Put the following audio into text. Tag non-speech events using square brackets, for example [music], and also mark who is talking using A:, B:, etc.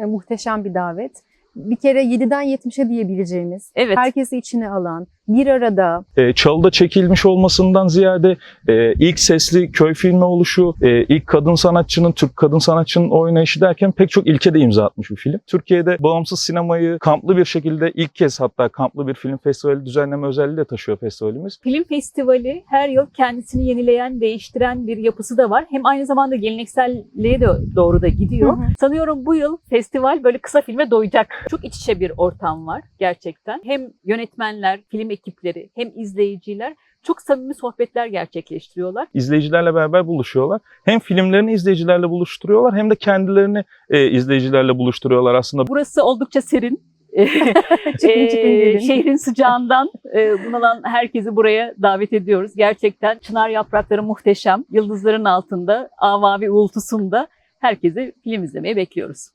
A: E, muhteşem bir davet. Bir kere 7'den 70'e diyebileceğimiz,
B: Evet.
A: herkesi içine alan, bir arada
C: e, çalıda çekilmiş olmasından ziyade e, ilk sesli köy filmi oluşu, e, ilk kadın sanatçının, Türk kadın sanatçının oynayışı derken pek çok ilke de imza atmış bir film. Türkiye'de bağımsız sinemayı kamplı bir şekilde ilk kez hatta kamplı bir film festivali düzenleme özelliği de taşıyor festivalimiz.
B: Film festivali her yıl kendisini yenileyen, değiştiren bir yapısı da var. Hem aynı zamanda gelenekselliğe de doğru da gidiyor.
A: Hı hı.
B: Sanıyorum bu yıl festival böyle kısa filme doyacak. Çok iç içe bir ortam var gerçekten. Hem yönetmenler, film ekipleri, hem izleyiciler çok samimi sohbetler gerçekleştiriyorlar.
C: İzleyicilerle beraber buluşuyorlar. Hem filmlerini izleyicilerle buluşturuyorlar hem de kendilerini e, izleyicilerle buluşturuyorlar aslında.
B: Burası oldukça serin. [laughs]
A: çıkın çıkın
B: Ee,
A: gelin.
B: şehrin sıcağından e, bunalan herkesi buraya davet ediyoruz. Gerçekten çınar yaprakları muhteşem. Yıldızların altında, avavi uğultusunda herkesi film izlemeye bekliyoruz.